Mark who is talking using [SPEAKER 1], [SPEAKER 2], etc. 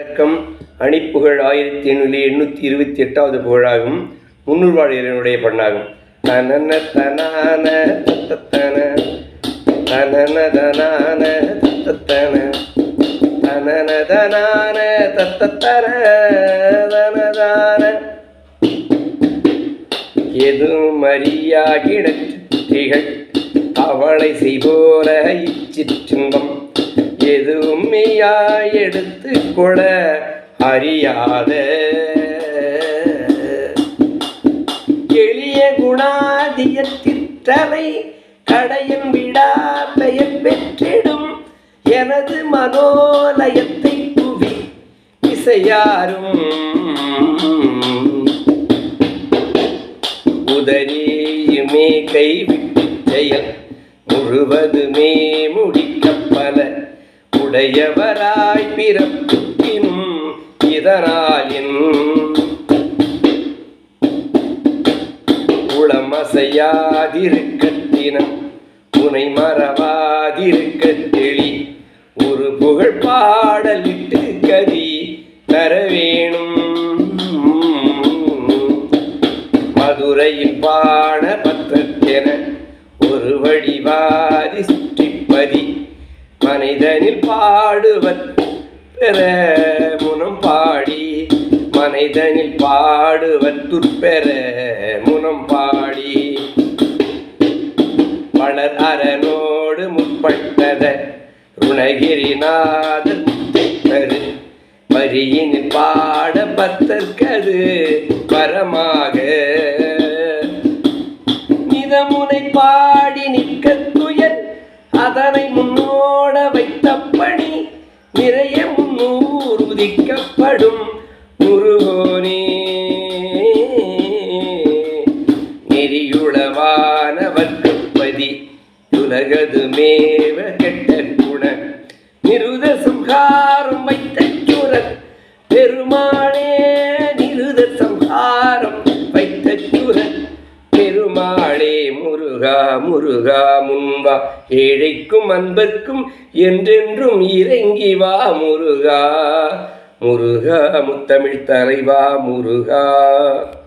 [SPEAKER 1] வணக்கம். அணிப்புகழ் ஆயிரத்தி எண்ணூறு எண்ணூற்றி இருபத்தி எட்டாவது புகழாகும். முன்னூறு இறைவனுடைய பண்ணாகும் தனன தனான தத்தன தனன தனான தத்தன தனன தனான தத்தன தனதான. எதுவும் அறியா கிடத்திகள் அவளை செய்போல இச்சிற்றுங்கம் எதுவும் மெய்யாய் எடுத்து கொட அறியாத. எளிய குணாதியத்திற்றலை கடையும் விடா பெயர் பெற்றிடும் எனது மனோலயத்தை புவி இசையாரும். உதறியுமே கைவிட்டு செயல் முழுவதுமே முடிக்கப்பல உடையவராய் பிறப்பினும் இதனாலின் உளமசையாதிருக்கத்தினம் உனை மறவாதிருக்க தெளி ஒரு புகழ் பாடலிட்டு கதி தர வேணும் மதுரையில் பாட பத்திரத்தென ஒரு வடிவாதி சுற்றி மனிதனில் பாடுவர். பெற முனம் பாடி. மனிதனில் பாடுவர் துற்பெற முனம் பாடி. வளர் அரணோடு முற்பட்டத ருணகிரிநாதன் தரு வரியினில் பாட பத்தற்கது பரமாக நிதமுனை பாடி நிற்க துயர். அதனை முன்னோ துதிக்கப்படும் முருகோனே. நெறியுளவானவர்க்கப்பதி உலகது மேவ கெட்ட குண. நிருத சம்ஹாரம் வைத்த சுரன் பெருமாளே நிருத சம்ஹாரம் வைத்த சுரன் பெருமாளே முரு முருகா முருகா முன்வா ஏழைக்கும் அன்பர்க்கும் என்றென்றும் இறங்கி வா முருகா. முருகா முத்தமிழ் தலைவா முருகா.